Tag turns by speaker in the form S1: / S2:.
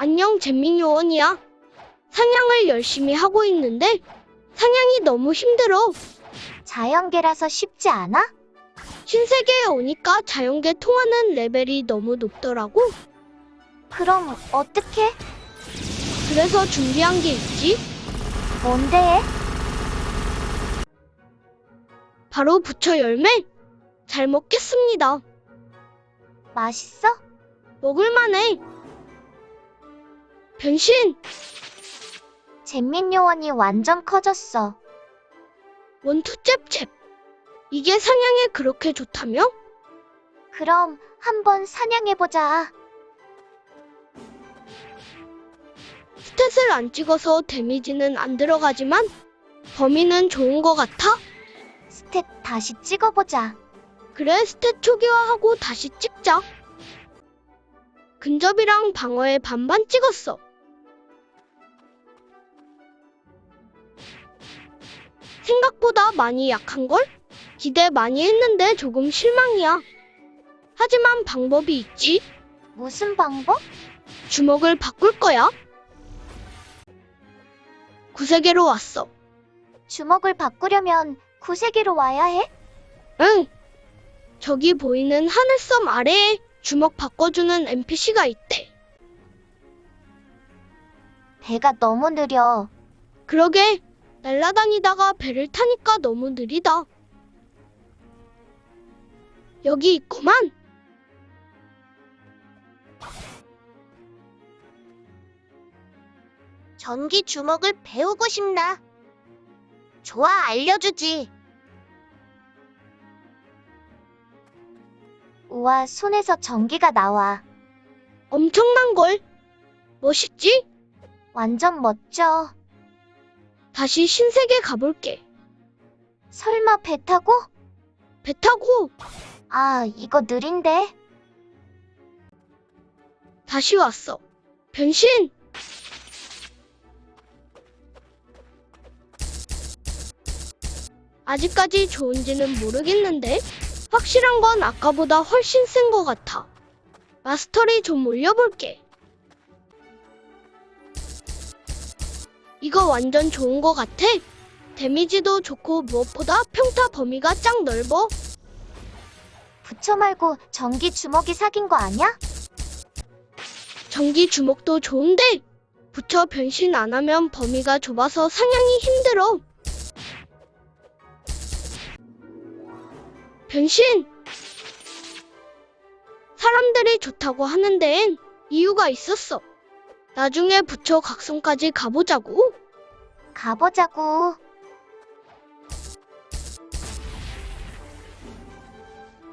S1: 안녕 잼민 요원이야. 사냥을 열심히 하고 있는데 사냥이 너무 힘들어.
S2: 자연계라서 쉽지 않아?
S1: 신세계에 오니까 자연계 통하는 레벨이 너무 높더라고.
S2: 그럼 어떻게?
S1: 그래서 준비한 게 있지.
S2: 뭔데?
S1: 바로 부처 열매. 잘 먹겠습니다.
S2: 맛있어?
S1: 먹을만해. 변신.
S2: 잼민 요원이 완전 커졌어.
S1: 원투 잽잽. 이게 사냥에 그렇게 좋다며?
S2: 그럼 한번 사냥해보자.
S1: 스탯을 안 찍어서 데미지는 안 들어가지만 범위는 좋은 것 같아.
S2: 스탯 다시 찍어보자.
S1: 그래 스탯 초기화하고 다시 찍자. 근접이랑 방어에 반반 찍었어. 생각보다 많이 약한걸? 기대 많이 했는데 조금 실망이야. 하지만 방법이 있지.
S2: 무슨 방법?
S1: 주먹을 바꿀 거야. 구세계로 왔어.
S2: 주먹을 바꾸려면 구세계로 와야 해?
S1: 응. 저기 보이는 하늘섬 아래에 주먹 바꿔주는 NPC가 있대.
S2: 배가 너무 느려.
S1: 그러게 날라다니다가 배를 타니까 너무 느리다. 여기 있구만.
S2: 전기 주먹을 배우고 싶나? 좋아, 알려주지. 우와, 손에서 전기가 나와.
S1: 엄청난 걸. 멋있지?
S2: 완전 멋져.
S1: 다시 신세계 가볼게.
S2: 설마 배 타고?
S1: 배 타고
S2: 아, 이거 느린데?
S1: 다시 왔어. 변신. 아직까지 좋은지는 모르겠는데 확실한 건 아까보다 훨씬 센 것 같아. 마스터리 좀 올려볼게. 이거 완전 좋은 것 같아. 데미지도 좋고 무엇보다 평타 범위가 짱 넓어.
S2: 부처 말고 전기 주먹이 사귄 거 아니야?
S1: 전기 주먹도 좋은데 부처 변신 안 하면 범위가 좁아서 사냥이 힘들어. 변신! 사람들이 좋다고 하는 데엔 이유가 있었어. 나중에 부처 각성까지 가보자고.
S2: 가보자고.